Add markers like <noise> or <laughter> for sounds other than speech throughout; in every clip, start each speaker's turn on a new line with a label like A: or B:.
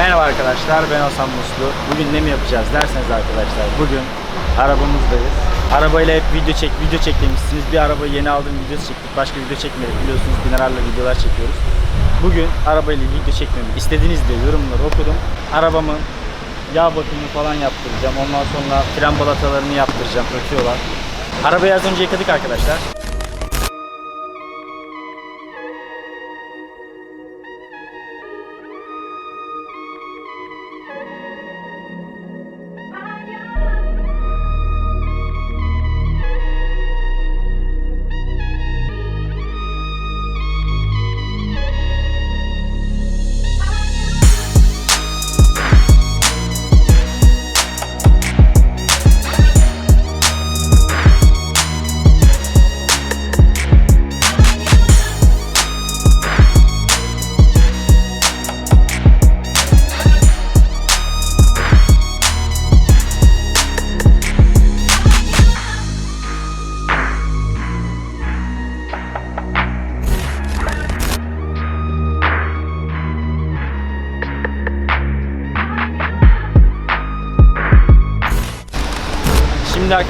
A: Merhaba arkadaşlar ben Hasan Muslu. Bugün ne mi yapacağız derseniz arkadaşlar bugün arabamızdayız. Arabayla hep video çek video çek demişsiniz. Bir arabayı yeni aldığım videosu çektik. Başka video çekmedik biliyorsunuz binararla videolar çekiyoruz. Bugün arabayla video çekmemi istediğiniz diye yorumları okudum. Arabamın yağ bakımını falan yaptıracağım. Ondan sonra fren balatalarını yaptıracağım. Ötüyorlar. Arabayı az önce yıkadık arkadaşlar.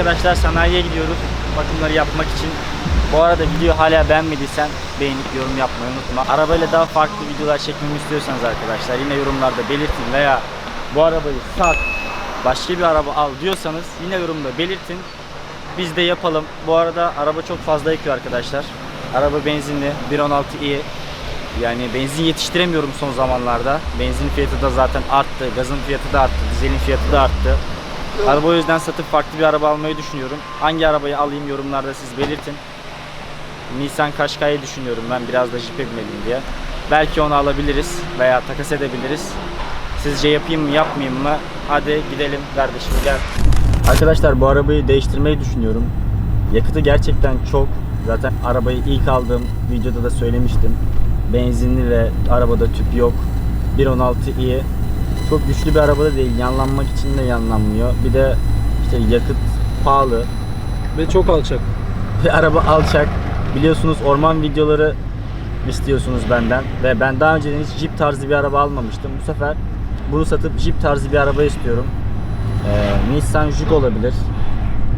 A: Arkadaşlar sanayiye gidiyoruz. Bakımları yapmak için. Bu arada video hala beğenmediysen beğenip yorum yapmayı unutma. Arabayla daha farklı videolar çekmemi istiyorsanız arkadaşlar yine yorumlarda belirtin veya bu arabayı sat başka bir araba al diyorsanız yine yorumda belirtin. Biz de yapalım. Bu arada araba çok fazla yakıyor arkadaşlar. Araba benzinli 1.16i. Yani benzin yetiştiremiyorum son zamanlarda. Benzin fiyatı da zaten arttı. Gazın fiyatı da arttı. Dizelin fiyatı da arttı. Araba o yüzden satıp farklı bir araba almayı düşünüyorum. Hangi arabayı alayım yorumlarda siz belirtin. Nissan Qashqai'yi düşünüyorum ben biraz da Jeep'e binmeliyim diye. Belki onu alabiliriz veya takas edebiliriz. Sizce yapayım mı yapmayayım mı? Hadi gidelim kardeşim gel. Arkadaşlar bu arabayı değiştirmeyi düşünüyorum. Yakıtı gerçekten çok. Zaten arabayı ilk aldığım videoda da söylemiştim. Benzinli ve arabada tüp yok. 1.16i çok güçlü bir araba da değil. Yanlanmak için de yanlanmıyor. Bir de işte yakıt pahalı.
B: Ve çok alçak. <laughs>
A: Bir araba alçak. Biliyorsunuz orman videoları istiyorsunuz benden. Ve ben daha önceden hiç Jeep tarzı bir araba almamıştım. Bu sefer bunu satıp Jeep tarzı bir araba istiyorum. Ee, Nissan Juke olabilir.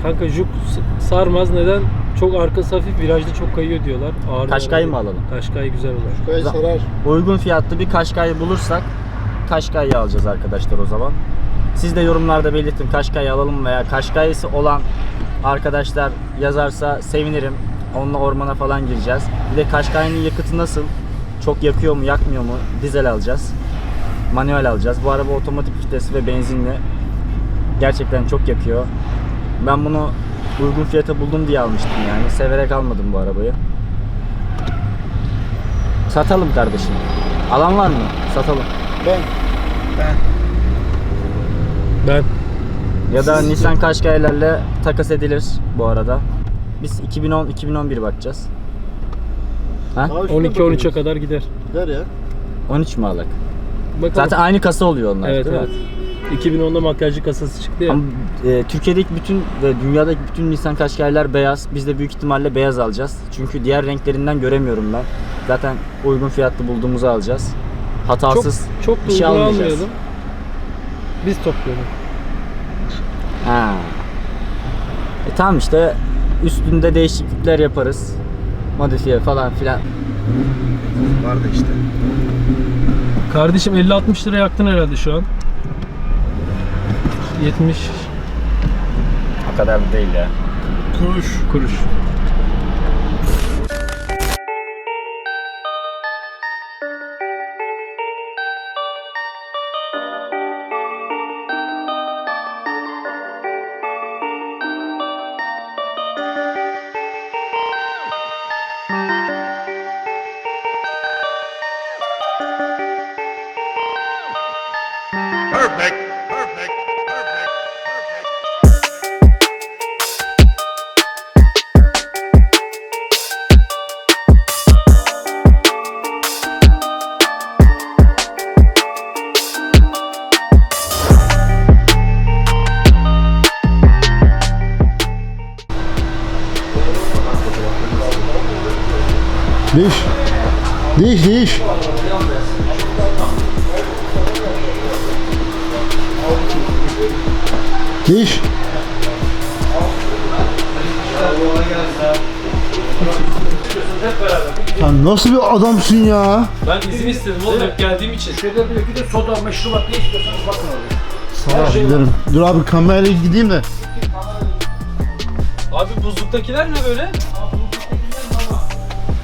B: Kanka juk s- sarmaz. Neden? Çok arkası hafif virajda çok kayıyor diyorlar. Ağır
A: Kaşkay mı alalım?
B: Kaşkay güzel olur.
C: Kayı sarar.
A: Uygun fiyatlı bir Kaşkay bulursak Kaşkay'ı alacağız arkadaşlar o zaman. Siz de yorumlarda belirtin Kaşkay'ı alalım veya Kaşkay'sı olan arkadaşlar yazarsa sevinirim. Onunla ormana falan gireceğiz. Bir de Kaşkay'ın yakıtı nasıl? Çok yakıyor mu, yakmıyor mu? Dizel alacağız. Manuel alacağız. Bu araba otomatik vitesi ve benzinli. Gerçekten çok yakıyor. Ben bunu uygun fiyata buldum diye almıştım yani. Severek almadım bu arabayı. Satalım kardeşim. Alan var mı? Satalım.
C: Ben.
B: Ben
A: Ya da Nissan Qashqai'lerle takas edilir bu arada. Biz 2010-2011 bakacağız. Ha?
C: Daha üstüne
B: 12-13'e
C: bakıyoruz.
B: kadar gider.
C: Gider ya.
A: 13 mi alak?
B: Bakalım.
A: Zaten aynı kasa oluyor onlar
B: evet
A: değil
B: evet.
A: mi?
B: 2010'da makyajlı kasası çıktı ya.
A: Ama e, Türkiye'deki bütün ve dünyadaki bütün Nissan Qashqai'ler beyaz. Biz de büyük ihtimalle beyaz alacağız. Çünkü diğer renklerinden göremiyorum ben. Zaten uygun fiyatlı bulduğumuzu alacağız.
B: Çok
A: Hatasız
B: çok da
A: bir şey almayacağız.
B: Biz toplayalım.
A: Ha. E tamam işte üstünde değişiklikler yaparız. Modifiye falan filan.
C: Vardı işte.
B: Kardeşim 50-60 lira yaktın herhalde şu an. 70
A: O kadar da değil ya.
C: Kuruş.
B: kuruş.
D: thank you
C: Değiş. Değiş değiş.
E: Değiş. Sen nasıl bir adamsın ya?
B: Ben izin istedim oğlum hep geldiğim için.
C: Şeyde bile gidin soda, meşrubat ne istiyorsanız bakın oraya.
E: Sağ ol şey giderim. Dur abi kamerayla gideyim de.
B: Abi buzluktakiler ne böyle?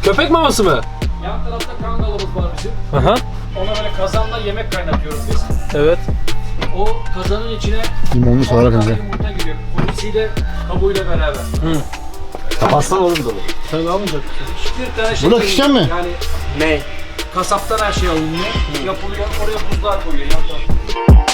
B: Köpek maması mı?
C: Yan tarafta kangalımız var bizim.
B: Aha.
C: Ona böyle kazanla yemek kaynatıyoruz biz.
B: Evet.
C: O kazanın içine
E: Limonlu
C: 10
E: salarak
C: tane
E: önce.
C: yumurta giriyor. Polisiyle kabuğuyla beraber.
A: Aslan olur dolu.
B: Sen almayacak
C: Hiçbir tane şey
E: Burak içecek mi?
C: Yani
A: Ne?
C: kasaptan her şey alınıyor. Yapılıyor. Oraya buzlar koyuyor. Yan tarafta.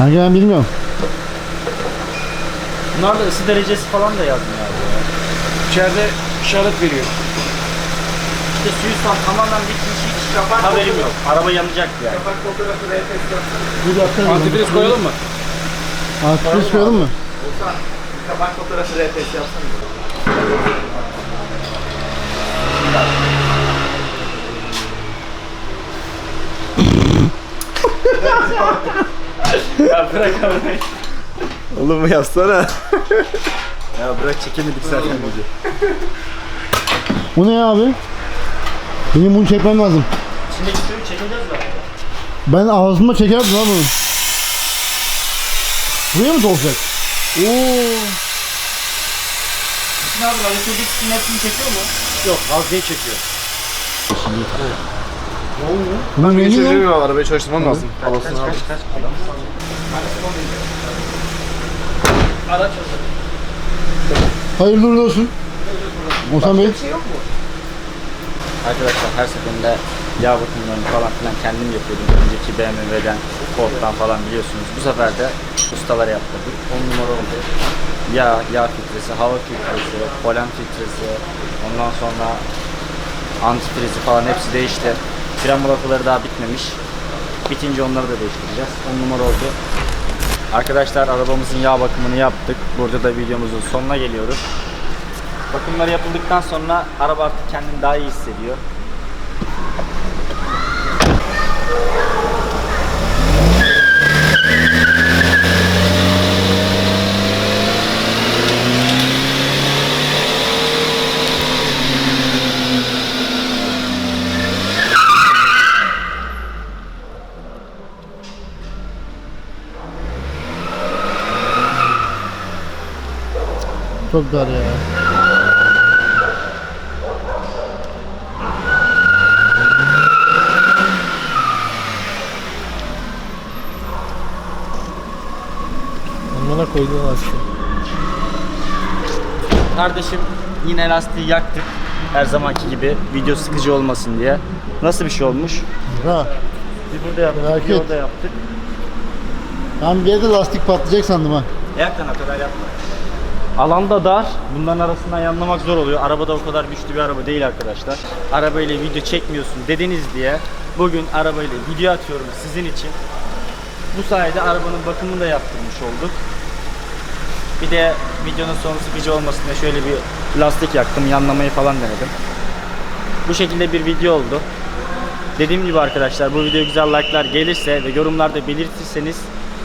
E: Kanka ben bilmiyorum.
A: Bunlar da ısı derecesi falan da yazmıyor abi. ya.
C: İçeride işaret veriyor.
A: İşte suyu tam tamamen bitmiş hiç haberim yok. Araba yanacak yani.
C: Kapak fotoğrafı yapsana.
E: Dur yapsana.
B: Antifriz koyalım mı?
E: Antifriz koyalım mı?
C: Olsan kapak fotoğrafı RPS yapsana.
A: Ya bırak abi.
C: Oğlum yazsana.
A: Ya bırak çekemedik zaten bizi.
E: Bu ne abi? Benim bunu çekmem lazım.
A: İçindeki suyu çekeceğiz zaten.
E: Ben ağzıma çekerdim lan bunu. Buraya mı dolacak? Oo.
A: Ne abi lan? Çocuk için hepsini çekiyor mu? Yok vazgeyi çekiyor.
E: Bunun rengi ne?
C: Arabayı çalıştırmam lazım.
A: Kaç kaç kaç kaç.
C: Araç
E: Hayırlı uğurlu olsun. Oğuzhan Bey.
A: Arkadaşlar her seferinde yağ bakımlarını falan filan kendim yapıyordum. Önceki BMW'den, Ford'dan falan biliyorsunuz. Bu sefer de ustalara yaptırdık. 10 numara oldu. Yağ, yağ filtresi, hava filtresi, polen filtresi, ondan sonra antifrizi falan hepsi değişti. Fren balataları daha bitmemiş. Bitince onları da değiştireceğiz. 10 numara oldu. Arkadaşlar arabamızın yağ bakımını yaptık. Burada da videomuzun sonuna geliyoruz. Bakımlar yapıldıktan sonra araba artık kendini daha iyi hissediyor.
E: Çok dar ya.
B: Amına koyduğun lastiği.
A: Kardeşim yine lastiği yaktık. Her zamanki gibi video sıkıcı olmasın diye. Nasıl bir şey olmuş?
E: Ha.
A: Bir burada yaptık,
E: Merak
A: bir
E: et.
A: orada yaptık.
E: Ben bir yerde lastik patlayacak sandım ha.
A: Yaktan o kadar yapma. Alanda dar. Bunların arasından yanlamak zor oluyor. Arabada o kadar güçlü bir araba değil arkadaşlar. Arabayla video çekmiyorsun dediniz diye bugün arabayla video atıyorum sizin için. Bu sayede arabanın bakımını da yaptırmış olduk. Bir de videonun sonu sıkıcı olmasın diye şöyle bir lastik yaktım. Yanlamayı falan denedim. Bu şekilde bir video oldu. Dediğim gibi arkadaşlar bu video güzel like'lar gelirse ve yorumlarda belirtirseniz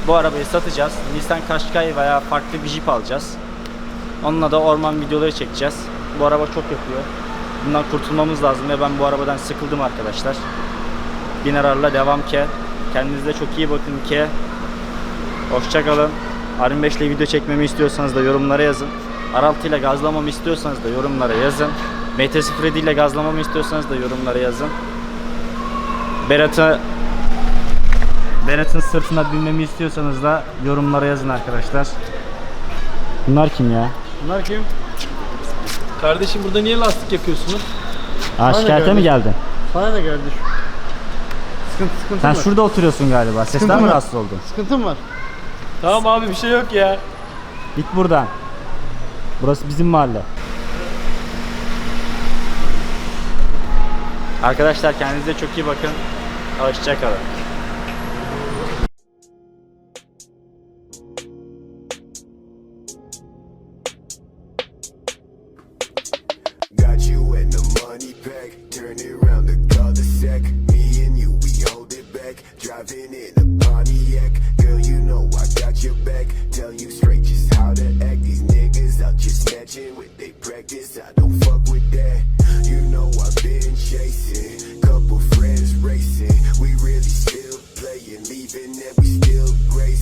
A: bu arabayı satacağız. Nissan Qashqai veya farklı bir Jeep alacağız. Onunla da orman videoları çekeceğiz. Bu araba çok yapıyor. Bundan kurtulmamız lazım ve ben bu arabadan sıkıldım arkadaşlar. Binarar'la devam ke. Kendinize çok iyi bakın ke. Hoşçakalın. Arim 5 ile video çekmemi istiyorsanız da yorumlara yazın. Araltı ile gazlamamı istiyorsanız da yorumlara yazın. MT-07 ile gazlamamı istiyorsanız da yorumlara yazın. Berat'a Berat'ın sırtına binmemi istiyorsanız da yorumlara yazın arkadaşlar. Bunlar kim ya?
B: Bunlar kim? Kardeşim burada niye lastik yakıyorsunuz?
A: Aa şikayete mi geldin?
E: Sana ne kardeş? Sıkıntı sıkıntı
A: Sen
E: var.
A: şurada oturuyorsun galiba. Sesten
E: Sıkıntı
A: mi
E: var.
A: rahatsız oldun?
E: Sıkıntım var.
B: Tamam abi bir şey yok ya.
A: Git buradan. Burası bizim mahalle. Arkadaşlar kendinize çok iyi bakın. Hoşçakalın.
F: Me and you, we hold it back. Driving in a Pontiac. Girl, you know I got your back. Tell you straight just how to act. These niggas out just snatching with they practice. I don't fuck with that. You know I've been chasing. Couple friends racing. We really still playing. Leaving that we still great.